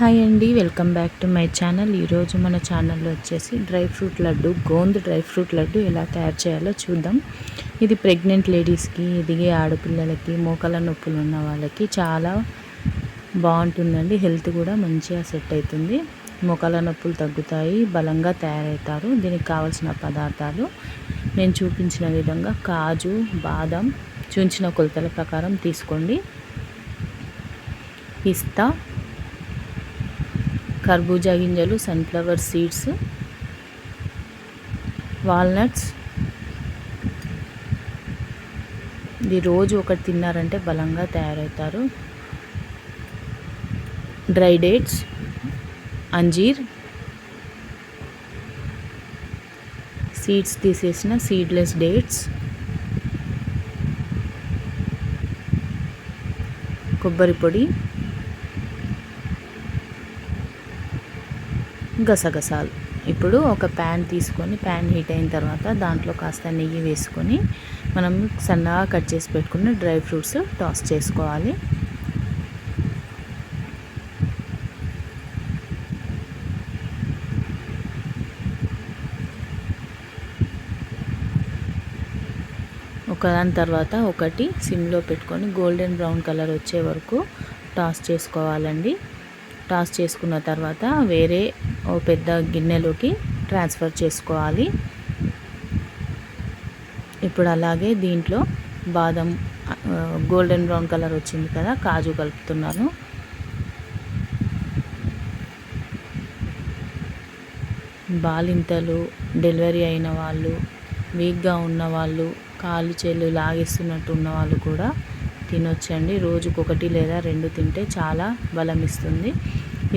Hi అండి welcome back to my channel. ఈరోజు మన ఛానల్లో వచ్చేసి dry fruit laddu gond dry fruit laddu ఎలా తయారు చేయాలో చూద్దాం. ఇది ప్రెగ్నెంట్ లేడీస్కి ఎదిగే ఆడపిల్లలకి మోకాల నొప్పులు ఉన్న వాళ్ళకి చాలా బాగుంటుందండి. హెల్త్ కూడా మంచిగా సెట్ అవుతుంది. మోకాల నొప్పులు తగ్గుతాయి బలంగా తయారవుతారు. దీనికి కావాల్సిన పదార్థాలు నేను చూపించిన విధంగా కాజు బాదం చూపించిన కొలతల ప్రకారం తీసుకోండి. పిస్తా కర్బూజా గింజలు సన్ఫ్లవర్ సీడ్స్ వాల్నట్స్. ఇది రోజు ఒకటి తిన్నారంటే బలంగా తయారవుతారు. డ్రై డేట్స్ అంజీర్. సీడ్స్ తీసేసిన సీడ్లెస్ డేట్స్. కొబ్బరి పొడి. గసగసాలు. ఇప్పుడు ఒక ప్యాన్ తీసుకొని ప్యాన్ హీట్ అయిన తర్వాత దాంట్లో కాస్త నెయ్యి వేసుకొని మనం సన్నగా కట్ చేసి పెట్టుకున్న డ్రై ఫ్రూట్స్ టాస్ చేసుకోవాలి. ఒకదాని తర్వాత ఒకటి సిమ్లో పెట్టుకొని గోల్డెన్ బ్రౌన్ కలర్ వచ్చే వరకు టాస్ చేసుకోవాలండి. టాస్ చేసుకున్న తర్వాత వేరే ఓ పెద్ద గిన్నెలోకి ట్రాన్స్ఫర్ చేసుకోవాలి. ఇప్పుడు అలాగే దీంట్లో బాదం గోల్డెన్ బ్రౌన్ కలర్ వచ్చింది కదా కాజు కలుపుతున్నాను. బాలింతలు డెలివరీ అయిన వాళ్ళు వీక్గా ఉన్న వాళ్ళు కాలు చేలు లాగేస్తున్నట్టు ఉన్న వాళ్ళు కూడా తినొచ్చండి. రోజుకు ఒకటి లేదా రెండు తింటే చాలా బలం ఇస్తుంది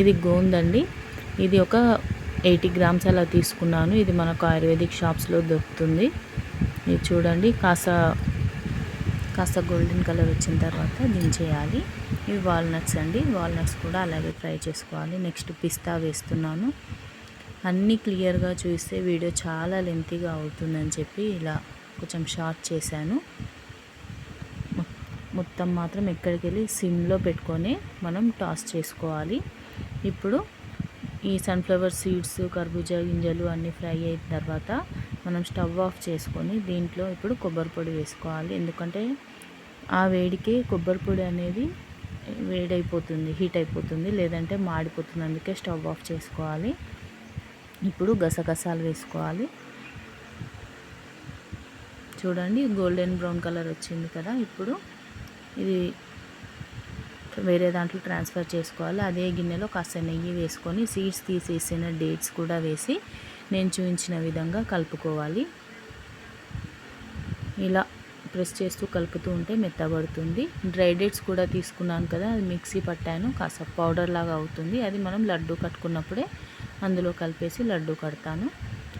ఇది గోందండి. ఇది ఒక ఎయిటీ గ్రామ్స్ అలా తీసుకున్నాను. ఇది మనకు ఆయుర్వేదిక్ షాప్స్లో దొరుకుతుంది. ఇది చూడండి. కాస్త కాస్త గోల్డెన్ కలర్ వచ్చిన తర్వాత దించేయాలి. ఇవి వాల్నట్స్ అండి. వాల్నట్స్ కూడా అలాగే ఫ్రై చేసుకోవాలి. నెక్స్ట్ పిస్తా వేస్తున్నాను. అన్నీ క్లియర్గా చూస్తే వీడియో చాలా లెంతీగా అవుతుందని చెప్పి ఇలా కొంచెం షార్ట్ చేశాను. మొత్తం మాత్రం ఎక్కడికి వెళ్ళి సిమ్లో పెట్టుకొని మనం టాస్ చేసుకోవాలి. ఇప్పుడు ఈ సన్ఫ్లవర్ సీడ్స్ కర్బూజా గింజలు అన్నీ ఫ్రై అయిన తర్వాత మనం స్టవ్ ఆఫ్ చేసుకొని దీంట్లో ఇప్పుడు కొబ్బరి పొడి వేసుకోవాలి. ఎందుకంటే ఆ వేడికి కొబ్బరి పొడి అనేది వేడైపోతుంది హీట్ అయిపోతుంది లేదంటే మాడిపోతుంది. అందుకే స్టవ్ ఆఫ్ చేసుకోవాలి. ఇప్పుడు గసగసాలు వేసుకోవాలి. చూడండి గోల్డెన్ బ్రౌన్ కలర్ వచ్చింది కదా ఇప్పుడు ఇది వేరే దాంట్లో ట్రాన్స్ఫర్ చేసుకోవాలి. అదే గిన్నెలో కాస్త నెయ్యి వేసుకొని సీడ్స్ తీసేసిన డేట్స్ కూడా వేసి నేను చూపించిన విధంగా కలుపుకోవాలి. ఇలా ప్రెస్ చేస్తూ కలుపుతూ ఉంటే మెత్తబడుతుంది. డ్రై డేట్స్ కూడా తీసుకున్నాను కదా అది మిక్సీ పట్టాను కాస్త పౌడర్ లాగా అవుతుంది. అది మనం లడ్డు కట్టుకున్నప్పుడే అందులో కలిపేసి లడ్డు కడతాను.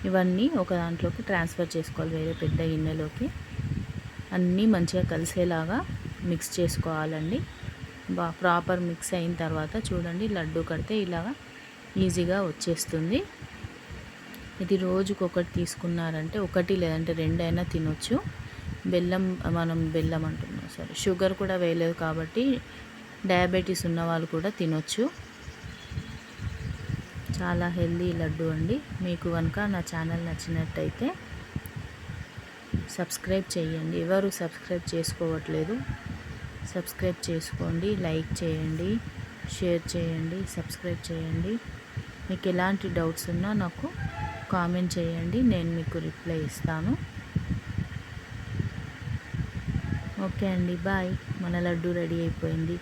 ఇవన్నీ ఒక దాంట్లోకి ట్రాన్స్ఫర్ చేసుకోవాలి వేరే పెద్ద గిన్నెలోకి. అన్నీ మంచిగా కలిసేలాగా మిక్స్ చేసుకోవాలండి. బా ప్రాపర్ మిక్స్ అయిన తర్వాత చూడండి లడ్డు కడితే ఇలాగా ఈజీగా వచ్చేస్తుంది. ఇది రోజుకు ఒకటి తీసుకున్నారంటే ఒకటి లేదంటే రెండైనా తినొచ్చు. బెల్లం మనం బెల్లం అంటున్నాం సరే షుగర్ కూడా వేయలేదు కాబట్టి డయాబెటీస్ ఉన్న వాళ్ళు కూడా తినొచ్చు. చాలా హెల్దీ లడ్డు అండి. మీకు కనుక నా ఛానల్ నచ్చినట్టయితే సబ్స్క్రైబ్ చేయండి. ఎవరు సబ్స్క్రైబ్ చేసుకోవట్లేదు సబ్స్క్రైబ్ చేసుకోండి లైక్ చేయండి షేర్ చేయండి సబ్స్క్రైబ్ చేయండి. మీకు ఎలాంటి డౌట్స్ ఉన్నా నాకు కామెంట్ చేయండి నేను మీకు రిప్లై ఇస్తాను. ఓకే అండి బాయ్. మన లడ్డు రెడీ అయిపోయింది.